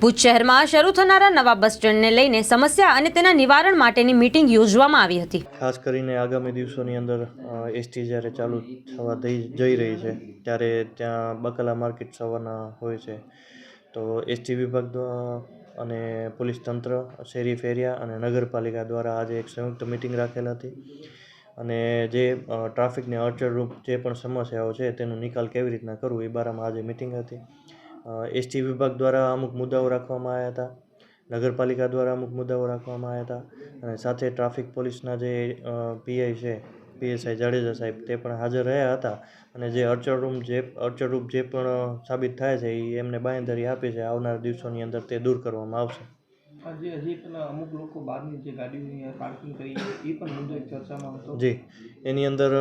ભુજ શહેરમાં શરૂ થનારા નવા બસ સ્ટેન્ડને લઈને સમસ્યા અને તેના નિવારણ માટેની મીટિંગ યોજવામાં આવી હતી. ખાસ કરીને આગામી દિવસોની અંદર એસટી જ્યારે ચાલુ થવા જઈ રહી છે, ત્યારે ત્યાં બકાલા માર્કેટ સવારના હોય છે. તો એસટી વિભાગ અને પોલીસ તંત્ર શેરી ફેરિયા અને નગરપાલિકા દ્વારા આજે એક સંયુક્ત મિટિંગ રાખેલ હતી. અને જે ટ્રાફિકને અડચણરૂપ જે પણ સમસ્યાઓ છે, તેનો નિકાલ કેવી રીતના કરવું, એ બારામાં આજે મિટિંગ હતી. એસટી વિભાગ દ્વારા અમુક મુદ્દાઓ રાખવામાં આવ્યા હતા, નગરપાલિકા દ્વારા અમુક મુદ્દાઓ રાખવામાં આવ્યા હતા અને સાથે ટ્રાફિક પોલીસના જે પીઆઈ છે, પીએસઆઈ જાડેજા સાહેબ તે પણ હાજર રહ્યા હતા અને જે અડચણરૂપ જે અડચણરૂપ જે પણ સાબિત થાય છે એ એમને બાંયધરી આપી છે, આવનાર દિવસોની અંદર તે દૂર કરવામાં આવશે. આજે હજી પેલા અમુક લોકો બહારની જે ગાડીઓની પાર્કિંગ કરી એ પણ મુદ્દો એક ચર્ચામાં હતો. જી. એની અંદર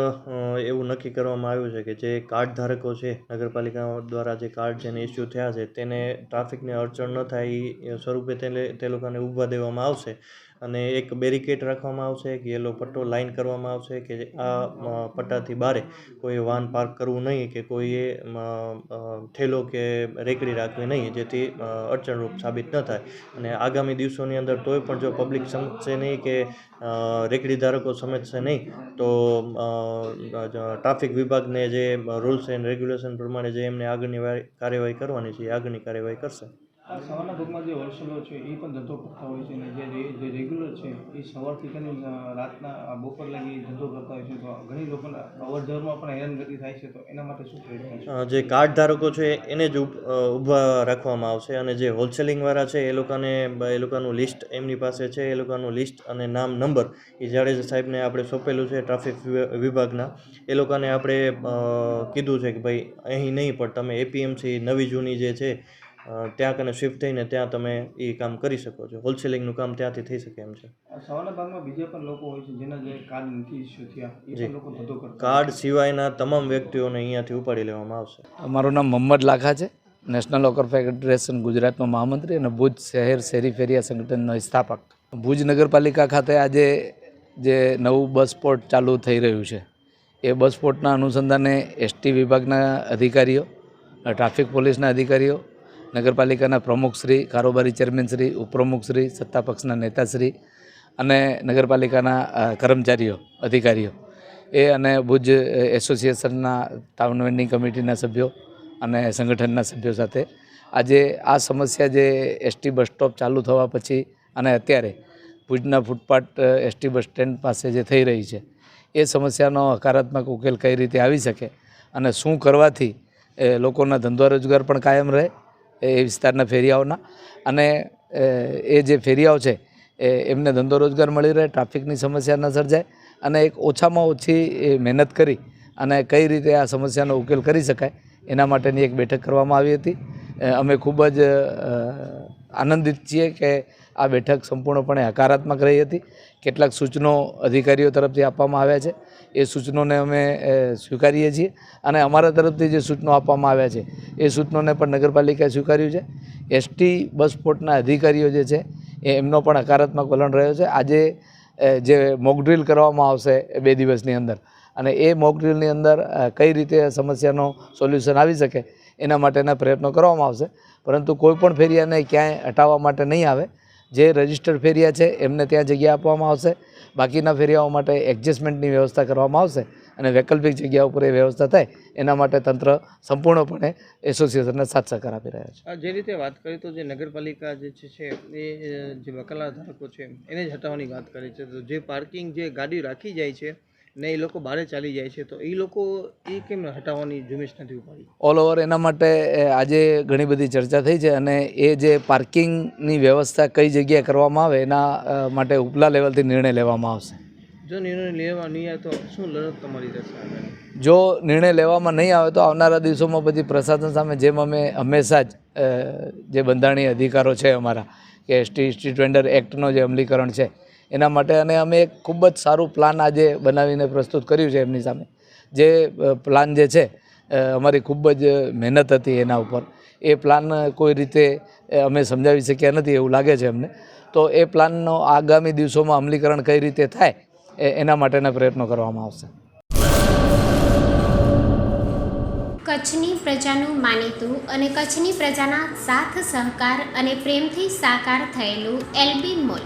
એવું નક્કી કરવામાં આવ્યું છે કે જે કાર્ડ ધારકો છે, નગરપાલિકા દ્વારા જે કાર્ડ જેને ઇસ્યુ થયા છે, તેને ટ્રાફિકને અડચણ ન થાય, એ સ્વરૂપે તેને તે લોકોને ઊભા દેવામાં આવશે. અને એક બેરિકેડ રાખવામાં આવશે, એક યલો પટ્ટો લાઈન કરવામાં આવશે કે આ પટ્ટાથી બારે કોઈ વાહન પાર્ક કરવું નહીં કે કોઈએ ઠેલો કે રેકડી રાખવી નહીં જેથી અડચણરૂપ સાબિત ન થાય. અને આગામી દિવસોની અંદર તોય પણ જો પબ્લિક સમજશે નહીં કે રેકડી ધારકો સમજશે નહીં, તો ટ્રાફિક વિભાગને જે રૂલ્સ એન્ડ રેગ્યુલેશન પ્રમાણે જે એમને આગળની કાર્યવાહી કરવાની છે એ આગળની કાર્યવાહી કરશે. આ સવારના ભાગમાં જે હોલસેલો છે, એ પણ ધંધો કરતા હોય છે અને જે રેગ્યુલર છે, એ સવારથી કરીને રાતના બપોર લગી ધંધો કરતા હોય છે. તો ઘણી લોકોને અવર જવરમાં પણ હેરાનગતિ થાય છે. તો એના માટે શું પ્રયત્ન જે કાર્ડ ધારકો છે, એને જ ઊભા રાખવામાં આવશે અને જે હોલસેલિંગવાળા છે, એ લોકોને એ લોકોનું લિસ્ટ એમની પાસે છે, એ લોકોનું લિસ્ટ અને નામ, નંબર, એ જાડેજા સાહેબને આપણે સોંપેલું છે, ટ્રાફિક વિભાગના. એ લોકોને આપણે કીધું છે કે ભાઈ, અહીં નહીં પણ તમે એપીએમસી નવી જૂની જે છે ત્યાં કને શિફ્ટ થઈને ત્યાં તમે એ કામ કરી શકો છો. હોલસેલિંગનું કામ ત્યાંથી થઈ શકે એમ છે. આ ભાગમાં બીજા પણ લોકો હોય છે જેના જે કાર્ડ નથી ઇસ્યુ થયા એ લોકો ધંધો કરતા કાર્ડ સિવાયના તમામ વ્યક્તિઓને અહીંયાથી ઉપાડી લેવામાં આવશે. મારું નામ મોહમ્મદ લાખા છે. નેશનલ લોકર ફેડરેશન ગુજરાતમાં મહામંત્રી અને ભુજ શહેર શેરી ફેરિયા સંગઠનનો સ્થાપક. ભુજ નગરપાલિકા ખાતે આજે જે નવું બસ સ્પોટ ચાલુ થઈ રહ્યું છે એ બસ સ્પોટના અનુસંધાને એસટી વિભાગના અધિકારીઓ ટ્રાફિક પોલીસના અધિકારીઓ નગરપાલિકાના પ્રમુખશ્રી કારોબારી ચેરમેનશ્રી ઉપપ્રમુખશ્રી સત્તાપક્ષના નેતાશ્રી અને નગરપાલિકાના કર્મચારીઓ, અધિકારીઓ. એ અને ભુજ એસોસિએશનના ટાઉન વેન્ડિંગ કમિટીના સભ્યો અને સંગઠનના સભ્યો સાથે. આજે આ સમસ્યા જે એસટી બસ સ્ટોપ ચાલુ થવા પછી અને અત્યારે ભુજના ફૂટપાથ એસટી બસ સ્ટેન્ડ પાસે જે થઈ રહી છે, એ સમસ્યાનો હકારાત્મક ઉકેલ કઈ રીતે આવી શકે અને શું કરવાથી લોકોના ધંધો રોજગાર પણ કાયમ રહે એ વિસ્તારના ફેરિયાઓના. અને એ જે ફેરિયાઓ છે, એ એમને ધંધો રોજગાર મળી રહે, ટ્રાફિકની સમસ્યા ન સર્જાય અને એક ઓછામાં ઓછી મહેનત કરી અને કઈ રીતે આ સમસ્યાનો ઉકેલ કરી શકાય એના માટેની એક બેઠક કરવામાં આવી હતી. અમે ખૂબ જ આનંદિત છીએ કે આ બેઠક સંપૂર્ણપણે હકારાત્મક રહી હતી. કેટલાક સૂચનો અધિકારીઓ તરફથી આપવામાં આવ્યા છે. એ સૂચનોને અમે સ્વીકારીએ છીએ અને અમારા તરફથી જે સૂચનો આપવામાં આવ્યા છે, એ સૂચનોને પણ નગરપાલિકાએ સ્વીકાર્યું છે. એસટી બસ સ્પોર્ટના અધિકારીઓ જે છે, એ એમનો પણ હકારાત્મક વલણ રહ્યો છે. આજે જે મોકડ્રીલ કરવામાં આવશે બે દિવસની અંદર અને એ મોકડ્રીલની અંદર કઈ રીતે સમસ્યાનો સોલ્યુશન આવી શકે એના માટેના પ્રયત્નો કરવામાં આવશે. પરંતુ કોઈ પણ ફેરિયાને ક્યાંય હટાવવા માટે નહીં આવે. જે રજિસ્ટર્ડ ફેરિયા છે, એમને ત્યાં જગ્યા આપવામાં આવશે. બાકીના ફેરિયાઓ માટે એડજસ્ટમેન્ટની વ્યવસ્થા કરવામાં આવશે અને વૈકલ્પિક જગ્યા ઉપર એ વ્યવસ્થા થાય, એના માટે તંત્ર સંપૂર્ણપણે એસોસિએશનને સાથ સહકાર આપી રહ્યા છે. જે રીતે વાત કરી તો જે નગરપાલિકા જે છે એ, જે વકલા ધારકો છે, એને જ હટાવવાની વાત કરી છે. તો જે પાર્કિંગ જે ગાડી રાખી જાય છે ને એ લોકો બહાર ચાલી જાય છે તો એ લોકો એ કેમ હટાવવાની ઝુંબેશ નથી ઉપાડી? ઓલ ઓવર એના માટે આજે ઘણી બધી ચર્ચા થઈ છે અને એ જે પાર્કિંગની વ્યવસ્થા કઈ જગ્યાએ કરવામાં આવે એના માટે ઉપલા લેવલથી નિર્ણય લેવામાં આવશે. જો નિર્ણય લેવા નહીં આવે તો શું લડત તમારી થશે જો નિર્ણય લેવામાં નહીં આવે તો આવનારા દિવસોમાં પછી પ્રશાસન સામે જેમ અમે હંમેશા જ જે બંધારણીય અધિકારો છે અમારા કે એસટી સ્ટ્રીટ વેન્ડર એક્ટનો જે અમલીકરણ છે એના માટે અને અમે એક ખૂબ જ સારું પ્લાન આજે બનાવીને પ્રસ્તુત કર્યું છે એમની સામે. જે પ્લાન જે છે અમારી ખૂબ જ મહેનત હતી એના ઉપર. એ પ્લાન કોઈ રીતે અમે સમજાવી શક્યા નથી એવું લાગે છે અમને. તો એ પ્લાનનો આગામી દિવસોમાં અમલીકરણ કઈ રીતે થાય એના માટેના પ્રયત્નો કરવામાં આવશે. કચ્છની પ્રજાનું માનીતું અને કચ્છની પ્રજાના સાથ સહકાર અને પ્રેમથી સાકાર થયેલું એલબી મોલ.